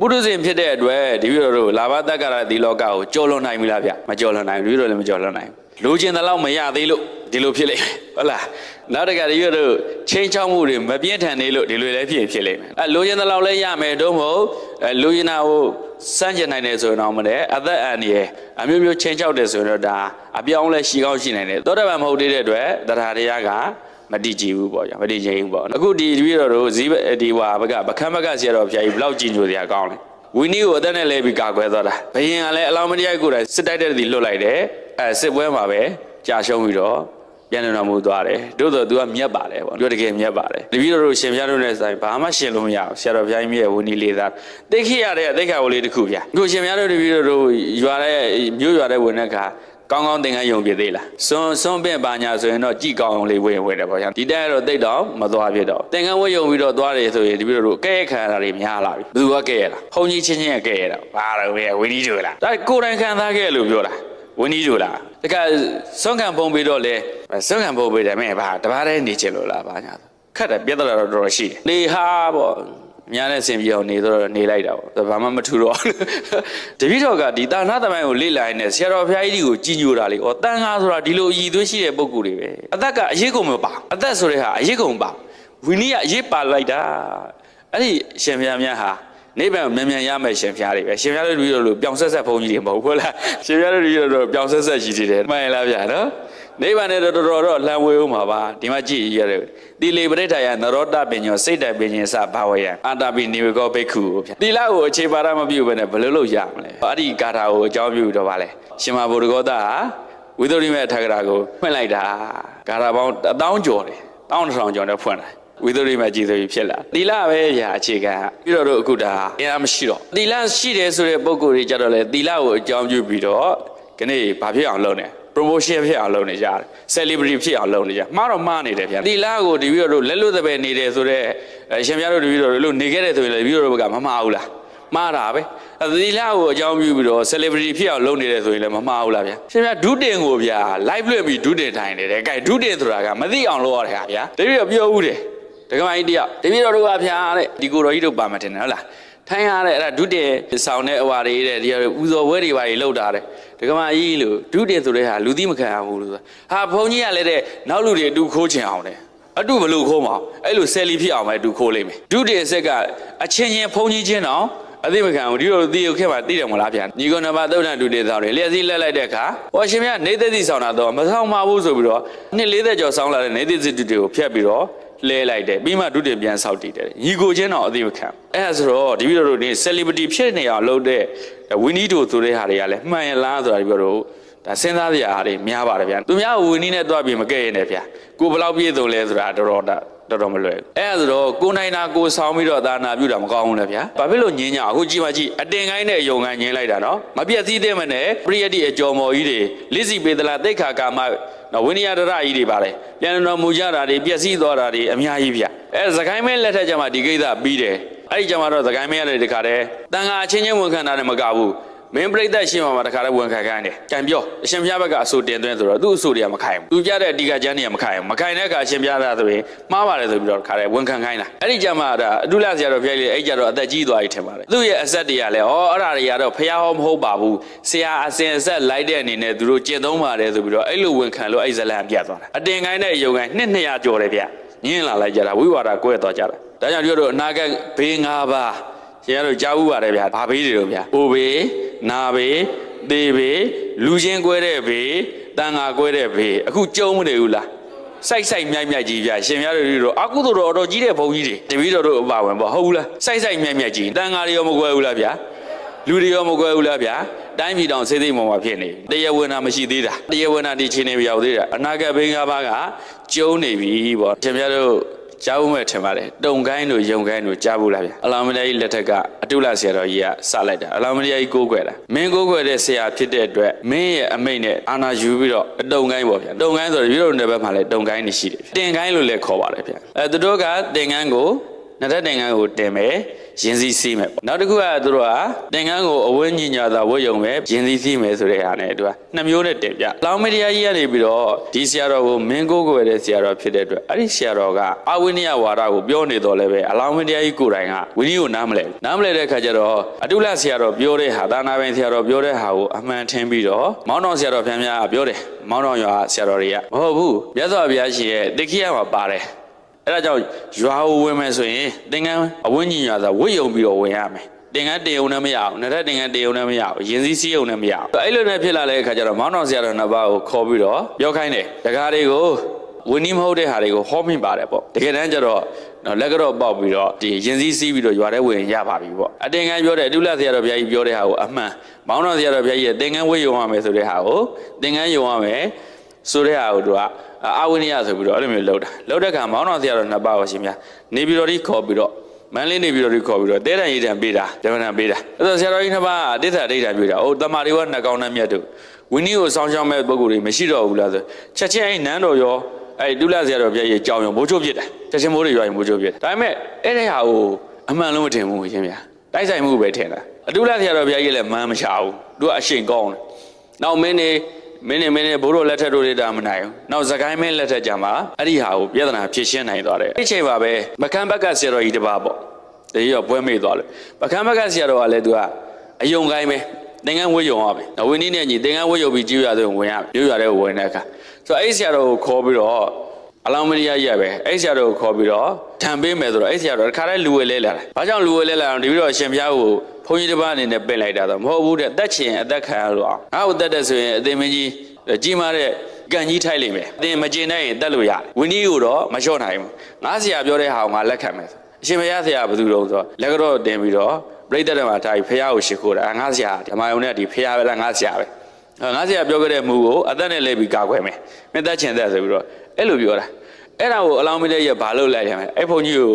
ပုထုဇဉ်ဖြစ်တဲ့အတွက်တပည့်တော်တို့လာဘတက္ကရာဒီလောကကိုကြော်လွန်နိုင်ပြီလားဗျမကြော်လွန်နိုင်ဘူးတပည့်တော်လည်းမကြော်လွန်နိုင်ဘူးလူချင်းတလောက်မရသေးလို့ဒီလိုဖြစ်လိမ့်မယ်ဟုတ်လားနောက်တစ်ခါတပည့်တော်တို့ချင်းချောက်မှုတွေမပြင်းထန်သေးလို့ဒီလိုလည်းဖြစ်ဖြစ်လိမ့်မယ်အဲလူချင်းတလောက်လည်းရမယ်တော့မဟုတ်အဲလူချင်းနာကိုစမ်းကျင်နိုင်တယ်ဆိုရင်တော့မတဲ့အသက်အန္တရာယ်အမျိုးမျိုးချင်းချောက်တယ်ဆိုရင်တော့ဒါအပြောင်းလဲရှိကောင်းရှိနိုင်တယ်သောတပန်မဟုတ်သေးတဲ့အတွက်တရားတရားက မတည်ကြည်ဘူးပေါ့ကြာမတည်ကြည်ဘူးပေါ့အခုဒီတပည့်တော်တို့ဇီးဒီဝါဘကပခမ်းဘကဆရာတော်ဘုရားကြီးဘလောက်ကြည်ညိုစရာကောင်းလဲဝီနီကိုအသက်နဲ့လဲပြီးကာကွယ်သွားတာဘယင်ကလည်းအလောင်းမတရားကိုယ်တိုင်စစ်တိုက်တဲ့သူလွတ်လိုက်တယ်အဲစစ်ပွဲမှာပဲကြာရှုံးပြီးတော့ပြန်လည်တော်မူသွားတယ်တို့တော့ तू ကမြတ်ပါတယ်ပေါ့သူတကယ်မြတ်ပါတယ်တပည့်တော်တို့ရှင်ပြတို့နဲ့ဆိုင်ဘာမှရှင်လို့မရဘူးဆရာတော်ဘုရားကြီးမြတ်ဝီနီလေးသားသိခိရတဲ့အသိခါဝလေးတစ်ခုဗျာအခုရှင်ပြတို့တပည့်တော်တို့ရွာတဲ့မြို့ရွာတဲ့ဝင်တဲ့ခါ ကောင်းကောင်းသင်္ကန်းယုံပြသေးလားစွန်းစွန်းပင့်ပါညာဆိုရင်တော့ကြည်ကောင်းအောင်လေးဝင်ဝင်တယ်ပေါ့ဗျာဒီတက်ကတော့တိတ်တော့မသွားဖြစ်တော့သင်္ကန်းဝတ်ယုံပြီးတော့သွားတယ်ဆိုရင်ဒီပြတို့ကဲ့ခံရတာတွေများလာပြီဘယ်သူကကဲ့ရတာဘုံကြီးချင်းချင်းကကဲ့ရတာဘာတော့ပဲဝင်းကြီးတို့လားဒါကိုယ်တိုင်ခံစားခဲ့လို့ပြောတာဝင်းကြီးတို့လားတခါစွန့်ခံပုံပြီးတော့လေစွန့်ခံပုံပြီးတယ်မင်းဘာတပားတည်းနေချင်လို့လားဘာညာခက်တယ်ပြဿနာတော့တော်တော်ရှိတယ်နေဟာပေါ့ များနဲ့ဆင်ပြေအောင်နေတော့နေလိုက်တာပေါ့ဘာမှမထူတော့တပည့်တော်ကဒီတာနာသမိုင်းကိုလေ့လာရင်းနဲ့ဆရာတော်ဘုရားကြီးကိုကြီးညိုတာလေဩတန်ခါဆိုတာဒီလိုအည်သွေးရှိတဲ့ပုံကူတွေပဲအသက်ကအရေးကုန်မပါအသက်ဆိုတဲ့ဟာအရေးကုန်ပါဝီနီကအရေးပါလိုက်တာအဲ့ဒီရှင်ဘုရားများဟာနိဗ္ဗာန်မြန်မြန်ရမယ်ရှင်ဘုရားတွေပဲရှင်ဘုရားတို့ပြီးတော့လို့ပြောင်ဆက်ဆက်ဘုန်းကြီးတွေမဟုတ်ဘူးလားရှင်ဘုရားတို့ပြီးတော့ပြောင်ဆက်ဆက်ရှိသေးတယ်မှန်လားဗျာနော် နိဗ္ဗာန်နဲ့တော်တော်တော့လှမ်းဝေးဦးမှာပါဒီမှာကြည့်ရတယ်တိလေပရိဋ္ဌာယနရောတပညောစိတ်တပညင်စဘာဝယံအာတာပိနေဝကောဘိက္ခုဗျာတိလကိုအခြေပါရမပြုတ်ပဲနဲ့ဘယ်လိုလုပ်ရမလဲအဲ့ဒီဂါထာကိုအကြောင်းပြုတော့ဗာလဲရှင်မဘုဒ္ဓဂောသဟာဝိသုရိမေထဂရာကိုဖွင့်လိုက်တာဂါထာပေါင်းအတောင်းကျော်တယ်တောင်းတစ်ထောင်ကျော်နဲ့ဖွင့်တာဝိသုရိမေကြည်ဆိုပြီးဖြစ်လာတိလပဲရာအခြေခံပြီးတော့တို့အခုဒါအင်အားမရှိတော့တိလရှိတယ်ဆိုတဲ့ပုံကိုယ်တွေကြတော့လေတိလကိုအကြောင်းပြုပြီးတော့ခဏဘာဖြစ်အောင်လုပ်နေ promotion ဖြစ်အောင်လုပ်နေကြတယ် celebrity ဖြစ်အောင်လုပ်နေကြမှားတော့မှားနေတယ်ဗျာဒီလားကိုတပည့်တော်တို့လက်လွတ်တဲ့ပဲနေတယ်ဆိုတော့အရှင်ပြတော်တပည့်တော်တို့လို့နေခဲ့တဲ့ဆိုရင်လည်းတပည့်တော်တို့ကမမှားဘူးလားမှားတာပဲဒီလားကိုအကြောင်းပြုပြီးတော့ celebrity ဖြစ်အောင်လုပ်နေတယ်ဆိုရင်လည်းမမှားဘူးလားဗျာရှင်ပြဒုတင်ကိုဗျာ live လွှင့်ပြီးဒုတင်ထိုင်နေတယ်အဲဒုတင်ဆိုတာကမသိအောင်လုပ်ရတယ်ဟာဗျာတပည့်တော်ပြောဦးတယ်ဒကမကြီးတယောက်တပည့်တော်တို့ကဗျာတဲ့ဒီကိုတော်ကြီးတို့ပါမတင်တယ်ဟုတ်လား ထိုင်းရတဲ့အဲ့ဒါဒုတင်ဆောင်တဲ့အဝါတွေတဲ့ဒီဥဇော်ပွဲတွေပါတွေလောက်တာတဲ့ဒကမကြီးလို့ဒုတင်ဆိုတဲ့ဟာလူသိမခံရဘူးလို့ဆိုတာဟာဘုန်းကြီးကလည်းတဲ့နောက်လူတွေအတူခိုးချင်အောင်တဲ့အတူဘလို့ခိုးမအောင်အဲ့လိုဆယ်လီဖြစ်အောင်ပဲအတူခိုးလိမ့်မယ်ဒုတင်ဆက်ကအချင်းချင်းဘုန်းကြီးချင်းတော့အသိမခံဘူးဒီလိုသိရခဲ့မှာသိတယ်မလားဗျာညီကုန်းနံပါတ်သုဒ္ဓဒုတေဆောင်တွေလျက်စီးလက်လိုက်တဲ့အခါဟောရှင်မြတ်နေသက်စီဆောင်တာတော့မဆောင်ပါဘူးဆိုပြီးတော့နှစ်40ကျော်ဆောင်လာတဲ့နေသက်စီတုတွေကိုဖျက်ပြီးတော့ လဲလိုက်တယ်ပြီးမှဒုတင်ပြန်ဆောက်တည်တယ်ညီကိုချင်းတော့အသိမခံအဲ့ဒါဆိုတော့ဒီလိုတို့နေ celebrity ဖြစ်နေအောင်လုပ်တဲ့ဝင်းနီတိုဆိုတဲ့ဟာတွေကလည်းမှန်ရလားဆိုတာဒီလိုတို့ ဒါစဉ်းစားစရာဟာတွေများပါတယ်ဗျာသူများဝင်းနီနဲ့တွားပြီးမကဲ့ရင်လည်းဗျာကိုဘယ်လောက်ပြည့်စုံလဲဆိုတာတော်တော်တာတော်တော်မလွယ်ဘူးအဲ့ဒါဆိုတော့ကိုနိုင်နာကိုဆောင်းပြီးတော့ဒါနာပြုတာမကောင်းဘူးလေဗျာဘာဖြစ်လို့ညင်းကြအခုကြည့်ပါကြည့်အတင်ကိုင်းနဲ့ယုံကိုင်းညင်းလိုက်တာနော်မပြည့်စည်သေးမနဲ့ပရိယတိအကျော်မော်ကြီးတွေလိစီပေသလာတိတ်ခါကာမနော်ဝိနည်းဒရကြီးတွေပါလေပြန်တော်မူကြတာတွေပျက်စီးသွားတာတွေအများကြီးဗျအဲသခိုင်းမဲလက်ထက်ကျမှဒီကိစ္စပြီးတယ်အဲ့ဒီကျမှတော့သခိုင်းမဲရတဲ့တခါတည်းတန်ခါအချင်းချင်းဝန်ခံတာနဲ့မကဘူး မင်းပြိတ္တရှိမှမှာတခါတည်းဝန်ခံခိုင်းတယ်။ကြံပြောအရှင်ဘုရားဘက်ကအဆိုတင်သွင်းဆိုတော့သူ့အဆိုတွေကမခိုင်ဘူး။သူပြတဲ့အဓိကကျမ်းတွေကမခိုင်ဘူး။မခိုင်တဲ့အခါအရှင်ဘုရားသာဆိုရင်မှားပါတယ်ဆိုပြီးတော့တခါတည်းဝန်ခံခိုင်းတာ။အဲ့ဒီကျမှဒါအတုလဆရာတော်ဘုရားကြီးအဲ့ကြတော့အသက်ကြီးသွားပြီထင်ပါတယ်။သူ့ရဲ့အဆက်တွေကလည်းဩအဲ့ဒါတွေကတော့ဘုရားဟောမဟုတ်ပါဘူး။ဆရာအစဉ်အဆက်လိုက်တဲ့အနေနဲ့သူတို့ကျင့်သုံးပါတယ်ဆိုပြီးတော့အဲ့လိုဝန်ခံလို့အဲ့ဇလန်ပြတ်သွားတာ။အတင်ကိုင်းတဲ့ယုံကိုင်းနှစ်200ကျော်တယ်ဗျ။ညင်းလာလိုက်ကြတာဝိဝါဒကွဲသွားကြတာ။ဒါကြောင့်တို့အနာဂတ်ဘေး၅ပါးရှင်တို့ကြားဥပါတယ်ဗျာဘာဘေးတွေတို့ဗျာအိုဘေး နာဘေးသေဘေးလူချင်းကွဲတဲ့ဘေးတန်ငါကွဲတဲ့ဘေးအခုကြုံမနေဘူးလားစိုက်စိုက်မြိုက်မြိုက်ကြီးဗျာရှင်များတို့တို့အကုသိုလ်တော်တော်ကြီးတဲ့ဘုန်းကြီးတွေတပည့်တော်တို့အပါဝင်ပေါ့ဟုတ်ဘူးလားစိုက်စိုက်မြိုက်မြိုက်ကြီးတန်ငါတွေရောမကွဲဘူးလားဗျာလူတွေရောမကွဲဘူးလားဗျာတိုင်းပြည်တော်စေသိမောမှာဖြစ်နေတရားဝင်တာမရှိသေးတာတရားဝင်တာဒီချင်းနေပြောက်သေးတာအနာဂတ်ဘေး၅ပါးကကျုံနေပြီပေါ့ရှင်များတို့ ကြားဖို့မဲ့ထင်ပါတယ်တုံကိုင်းတို့ယုံကိုင်းတို့ကြားဖို့လားဗျအလောင်းမလေးလက်ထက်ကအတုလဆရာတော်ကြီးကစလိုက်တာအလောင်းမလေးကြီးကိုးကွယ်တာမင်းကိုးကွယ်တဲ့ဆရာဖြစ်တဲ့အတွက်မင်းရဲ့အမိတ်နဲ့အာနာယူပြီးတော့တုံကိုင်းပေါ့ဗျတုံကိုင်းဆိုတော့ပြည်တော်နယ်ဘက်မှာလည်းတုံကိုင်းနေရှိတယ်တင်ကိုင်းလို့လည်းခေါ်ပါတယ်ဗျအဲသူတို့ကတင်ကိုင်းကို နှစ်ထပ်တင်ကန်းကိုတင်မယ်ရင်စည်းစီးမယ်ပေါ့နောက်တစ်ခုကသူတို့ကတင်ကန်းကိုအဝင်းညညာသာဝတ်ယုံပဲရင်စည်းစီးမယ်ဆိုတဲ့ဟာနဲ့သူကနှစ်မျိုးနဲ့တင်ပြလောင်မတရားကြီးကနေပြီးတော့ဒီဆရာတော်ကိုမင်းကိုးကွယ်တဲ့ဆရာတော်ဖြစ်တဲ့အတွက်အဲ့ဒီဆရာတော်ကအဝိနည်းဝါဒကိုပြောနေတော့လည်းပဲအလောင်းမတရားကြီးကိုယ်တိုင်ကဝိနည်းကိုနားမလဲဘူးနားမလဲတဲ့အခါကျတော့အတုလဆရာတော်ပြောတဲ့ဟာသာနာပိုင်ဆရာတော်ပြောတဲ့ဟာကိုအမှန်ထင်ပြီးတော့မောင်းတော်ဆရာတော်ဖျားများကပြောတယ်မောင်းတော်ရွာဆရာတော်တွေကမဟုတ်ဘူးမြတ်စွာဘုရားရှင်ရဲ့တိခိယမှာပါတယ် အဲ့ဒါကြောင့်ရွာကိုဝင်မယ်ဆိုရင်သင်္ကန်းအဝင်းကြီးရွာဆိုဝိယုံပြီးတော့ဝင်ရမယ်သင်္ကန်းတေုံနဲ့မရအောင်နှစ်ထပ်သင်္ကန်းတေုံနဲ့မရအောင်ရင်စည်းစည်းုံနဲ့မရအောင်အဲ့လိုနဲ့ဖြစ်လာတဲ့အခါကျတော့မောင်းတော်ဆရာတော်နှစ်ပါးကိုခေါ်ပြီးတော့ပြောခိုင်းတယ်တကားတွေကိုဝင်းနီးမဟုတ်တဲ့ဟာတွေကိုဟောမိပါတယ်ပေါ့တကယ်တမ်းကျတော့နော်လက်ကတော့ပေါက်ပြီးတော့ဒီရင်စည်းစည်းပြီးတော့ရွာထဲဝင်ရပါပြီပေါ့အတင်ကန်းပြောတဲ့အတုလဆရာတော်ဘုရားကြီးပြောတဲ့ဟာကိုအမှန်မောင်းတော်ဆရာတော်ဘုရားကြီးရဲ့သင်္ကန်းဝိယုံရမယ်ဆိုတဲ့ဟာကိုသင်္ကန်းယုံရမယ် ဆိုတဲ့ဟာကိုသူကအာဝိနည်းဆိုပြီးတော့အဲ့လိုမျိုးလှုပ်တာလှုပ်တဲ့ခါမောင်းတော်ဆရာတော်နှစ်ပါးပါရှင်များနေပြည်တော်ကြီးခေါ်ပြီးတော့မန်းလေးနေပြည်တော်ကြီးခေါ်ပြီးတော့တဲတန်ရေးတန်ပေးတာဓမ္မတန်ပေးတာအဲ့တော့ဆရာတော်ကြီးနှစ်ပါးကတိစ္ဆာဒိဋ္ဌာန်ပေးတာအိုးတမာတွေကနှကောင်နဲ့မြတ်တို့ဝိနည်းကိုစောင်းရှောင်းမဲ့ပုဂ္ဂိုလ်တွေမရှိတော့ဘူးလားဆိုချက်ချင်းအဲ့နန်းတော်ရောအဲ့ဒုလဆရာတော်ပြည့်ရဲ့ကြောင်ရောမိုးချိုးပြစ်တယ်ချက်ချင်းမိုးတွေရွာရင်မိုးချိုးပြစ်ဒါပေမဲ့အဲ့ဒီဟာကိုအမှန်လုံးမထင်ဘူးရှင်ဗျာတိုက်ဆိုင်မှုပဲထင်တာအဒုလဆရာတော်ပြည့်ရဲ့လည်းမန်းမချဘူးသူကအရှိန်ကောင်းတယ်နောက်မင်းနေ မင်းနေမင်းနေဘိုးတို့လက်ထက်တို့တွေတာမနိုင်ဘူး။နောက်သခိုင်းမင်းလက်ထက်ကြမှာအဲ့ဒီဟာကိုပြဿနာဖြေရှင်းနိုင်သွားတယ်။အဲ့ဒီချိန်ပါပဲပကံဘက်ကဆရာတော်ကြီးတစ်ပါးပေါ့။တတိယပွဲမေ့သွားလို့ပကံဘက်ကဆရာတော်ကလည်းသူကအယုံကိုင်းပဲသင်္ကန်းဝတ်ယုံရမယ်။ဝင်းနည်းနဲ့ညီသင်္ကန်းဝတ်ယုံပြီးကြည့်ရဆိုရင်ဝင်ရမယ်။ကြည့်ရတဲ့ဝင်တဲ့အခါဆိုတော့အဲ့ဒီဆရာတော်ကိုခေါ်ပြီးတော့အလောင်းမရိယကြီးရပဲအဲ့ဒီဆရာတော်ကိုခေါ်ပြီးတော့ ထံပေးမယ်ဆိုတော့အဲ့ဒီဆရာတော်တစ်ခါတည်းလူဝဲလဲလာတယ်။ဘာကြောင့်လူဝဲလဲလာအောင်ဒီပြီးတော့အရှင်ဘုရားကိုဘုန်းကြီးတစ်ပါးအနေနဲ့ပင့်လိုက်တာတော့မဟုတ်ဘူးတဲ့အသက်ချင်အသက်ခံရလို့အောင်ငါ့ကိုတက်တဲ့ဆိုရင်အသေးမင်းကြီးကြီးမားတဲ့ကန်ကြီးထိုက်လိမ့်မယ်အတင်မကျင်နိုင်ရင်တက်လို့ရတယ်ဝင်းကြီးကိုတော့မလျှော့နိုင်ဘူးငါဆရာပြောတဲ့ဟာကိုငါလက်ခံမယ်ဆိုအရှင်ဘုရားဆရာဘယ်သူတုံးဆိုတော့လက်ကတော့တင်ပြီးတော့ပြိတ္တတွေမှာထားပြီးဖះကိုရှ िख ိုးတာငါဆရာဓမ္မယုံနဲ့ဒီဖះပဲလားငါဆရာပဲငါဆရာပြောခဲ့တဲ့မူကိုအသက်နဲ့လဲပြီးကာကွယ်မယ်မင်းသက်ချင်သက်ဆိုပြီးတော့အဲ့လိုပြောတာ အဲ့ဒါကိုအလောင်းမလေးရဘာလို့လိုက်ရမလဲအဲ့ဘုန်းကြီးကို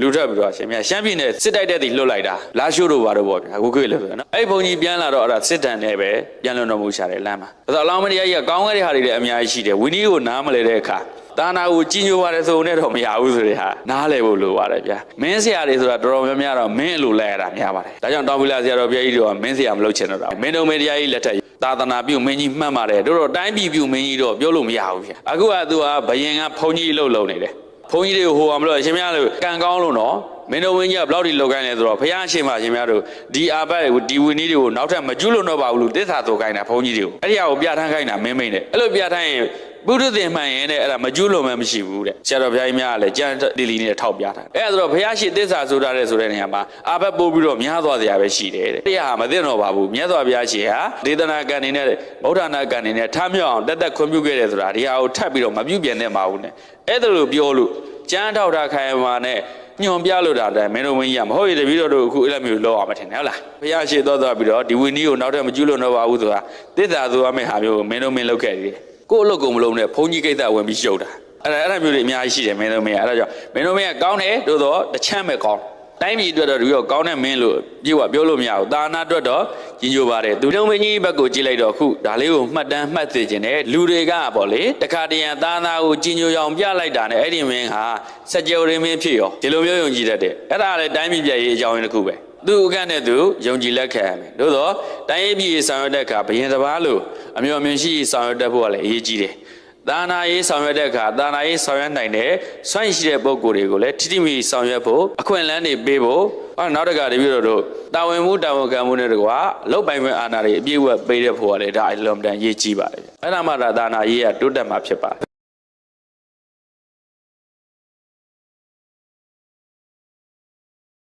လူထပ်ပြီးတော့ရှင်မြတ်ရှမ်းပြည်နယ်စစ်တိုက်တဲ့တီလွတ်လိုက်တာလာရှိုးတို့ဘာတို့ပေါ့ဗျာအခုခေတ်လို့ဆိုနော်အဲ့ဘုန်းကြီးပြန်လာတော့အဲ့ဒါစစ်တန်နဲ့ပဲပြန်လွန်တော်မူရှာတယ်လမ်းမှာအဲ့တော့အလောင်းမလေးရကောင်းခဲ့တဲ့ဟာတွေလည်းအများကြီးရှိတယ်ဝီနီကိုနားမလဲတဲ့အခါတာနာကိုကြီးညိုပါတယ်ဆိုနဲ့တော့မရဘူးဆိုတဲ့ဟာနားလဲဖို့လိုပါတယ်ဗျာမင်းဆရာတွေဆိုတာတော်တော်များများတော့မင်းအလိုလဲရတာများပါတယ်ဒါကြောင့်တောင်ပီလာဆရာတော်ဘုရားကြီးတို့ကမင်းဆရာမလုပ်ချင်တော့တာမင်းတို့မေတရားကြီးလက်ထက် သာသနာပြုမင်းကြီးမှတ်ပါတယ်တို့တော့တိုင်းပြည်ပြုမင်းကြီးတော့ပြောလို့မရဘူးဗျာအခုကသူကဘယင်ကဘုန်းကြီးလှုပ်လုံနေတယ်ဘုန်းကြီးတွေကိုဟိုအောင်မလို့ရှင်များလို့ကံကောင်းလို့နော်မင်းတို့ဝင်းကြီးကဘလောက်ထိလောက်ကိုင်းလဲဆိုတော့ဘုရားရှင်ပါရှင်များတို့ဒီအာဘတ်ကိုဒီဝင်းကြီးတွေကိုနောက်ထပ်မကျွလို့တော့ပါဘူးလို့တစ္ဆာဆိုကိုင်းတာဘုန်းကြီးတွေကိုအဲ့ဒီဟာကိုပြဋ္ဌာန်းခိုင်းတာမင်းမိန်နဲ့အဲ့လိုပြဋ္ဌာန်းရင် ပုရိသင်မှန်ရင်တဲ့အဲ့ဒါမကျွလို့မှမရှိဘူးတဲ့ဆရာတော်ဘုရားကြီးများကလည်းကြံတီလီနဲ့ထောက်ပြထားတယ်အဲ့ဒါဆိုတော့ဘုရားရှင်တစ္ဆာဆိုထားတဲ့ဆိုတဲ့နေရာမှာအာဘတ်ပို့ပြီးတော့များသွားစရာပဲရှိတယ်တဲ့တရားဟာမသိတော့ပါဘူးမြတ်စွာဘုရားရှင်ဟာဒေသနာကံနေနဲ့ဗုဒ္ဓနာကံနေနဲ့ထမြောက်အောင်တက်တက်ခွင့်ပြုခဲ့တယ်ဆိုတာဒီဟာကိုထပ်ပြီးတော့မပြုတ်ပြန်နဲ့မဟုတ်နဲ့အဲ့ဒါလိုပြောလို့ကျမ်းထောက်တာခိုင်မာနဲ့ညွန်ပြလို့တာတဲ့မင်းတို့ဝင်းကြီးကမဟုတ်ရတပည့်တော်တို့အခုအဲ့လိုမျိုးလောက်အောင်မထင်နဲ့ဟုတ်လားဘုရားရှိတော်တော်ပြီးတော့ဒီဝင်းကြီးကိုနောက်ထပ်မကျူးလို့တော့ပါဘူးဆိုတာတစ္ဆာဆိုရမယ့်ဟာမျိုးကိုမင်းတို့မင်းလုပ်ခဲ့တယ် ကိုယ့်အလုပ်ကိုမလုပ်နဲ့ဘုန်းကြီးကိစ္စဝင်ပြီးရှုပ်တာအဲ့ဒါအဲ့ဒါမျိုးတွေအများကြီးရှိတယ်မင်းတို့မင်းကအဲ့ဒါကြောင့်မင်းတို့မင်းကကောင်းတယ်တို့တော့တချမ်းပဲကောင်းတိုင်းပြည်အတွက်တော့ဒီတော့ကောင်းတဲ့မင်းလို့ပြေဝပြောလို့မရဘူး။တာနာအတွက်တော့ကြီးညိုပါတယ်။သူတို့မင်းကြီးဘက်ကိုကြည့်လိုက်တော့အခုဒါလေးကိုမှတ်တမ်းမှတ်သိခြင်းနဲ့လူတွေကပေါ့လေတခါတရံတာနာကိုကြီးညိုအောင်ပြလိုက်တာနဲ့အဲ့ဒီမင်းဟာစကြဝဠာမင်းဖြစ်ရောဒီလိုမျိုးယုံကြည်တတ်တယ်။အဲ့ဒါလည်းတိုင်းပြည်ပြည်ရေးအကြောင်းရင်းတစ်ခုပဲ။ သူအကန့်နဲ့သူယုံကြည်လက်ခံရမယ်။သို့တော့တိုင်းရေးပြည်ဆောင်ရွက်တဲ့အခါဘယင်တစ်ပါးလို့အမျိုးအမြင်ရှိဆောင်ရွက်တတ်ဖို့ကလည်းအရေးကြီးတယ်။သာနာရေးဆောင်ရွက်တဲ့အခါသာနာရေးဆောင်ရွက်နိုင်တဲ့စွန့်ရှိတဲ့ပုံကိုယ်တွေကိုလည်းထိတိမိဆောင်ရွက်ဖို့အခွင့်အလမ်းတွေပေးဖို့အော်နောက်တစ်ခါတပြည့်တော့တို့တာဝန်မှုတာဝန်ခံမှုတွေတကွာလောက်ပိုင်ခွင့်အာဏာတွေအပြည့်အဝပေးတဲ့ဖို့ကလည်းဒါအလွန်တန်ရေးကြီးပါတယ်အဲ့ဒါမှဒါသာနာရေးကတိုးတက်မှာဖြစ်ပါတယ်